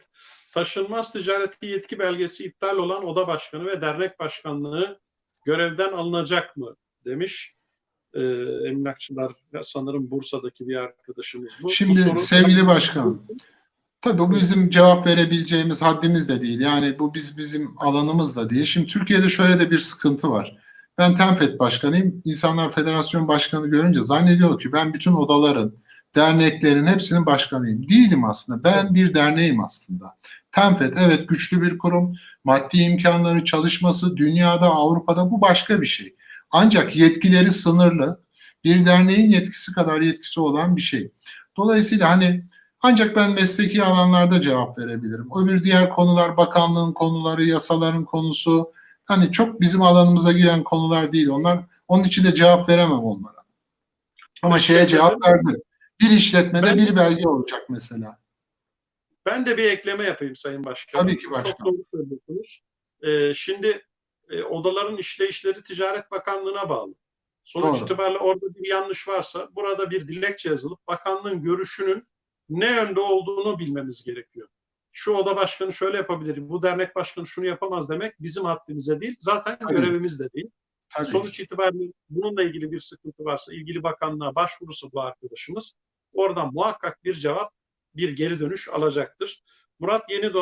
Evet. Taşınmaz ticareti yetki belgesi iptal olan oda başkanı ve dernek başkanlığı görevden alınacak mı demiş. Ee, emlakçılar sanırım Bursa'daki bir arkadaşımız bu. Şimdi bu soru- sevgili başkanım, tabii bu bizim cevap verebileceğimiz haddimiz de değil. Yani bu biz bizim alanımız da değil. Şimdi Türkiye'de şöyle de bir sıkıntı var. Ben Tenfet başkanıyım. İnsanlar Federasyon Başkanı görünce zannediyor ki ben bütün odaların, derneklerin hepsinin başkanıyım. Değilim aslında. Ben bir derneğim aslında. Tenfet evet güçlü bir kurum. Maddi imkanları, çalışması dünyada, Avrupa'da bu başka bir şey. Ancak yetkileri sınırlı. Bir derneğin yetkisi kadar yetkisi olan bir şey. Dolayısıyla hani ancak ben mesleki alanlarda cevap verebilirim. Öbür diğer konular bakanlığın konuları, yasaların konusu hani çok bizim alanımıza giren konular değil onlar. Onun için de cevap veremem onlara. Ama şeye cevap verdim. Bir işletmede Ben- bir belge olacak mesela. Ben de bir ekleme yapayım Sayın Başkanım. Tabii ki başkanım. Çok doğru söylüyorsunuz. Ee, şimdi e, odaların işleyişleri Ticaret Bakanlığı'na bağlı. Sonuç Doğru. itibariyle orada bir yanlış varsa burada bir dilekçe yazılıp bakanlığın görüşünün ne yönde olduğunu bilmemiz gerekiyor. Şu oda başkanı şöyle yapabilir, bu dernek başkanı şunu yapamaz demek bizim haddimize değil. Zaten Tabii. görevimiz de değil. Tabii. Sonuç itibariyle bununla ilgili bir sıkıntı varsa ilgili bakanlığa başvurursa bu arkadaşımız oradan muhakkak bir cevap, bir geri dönüş alacaktır. Murat Yenidoğan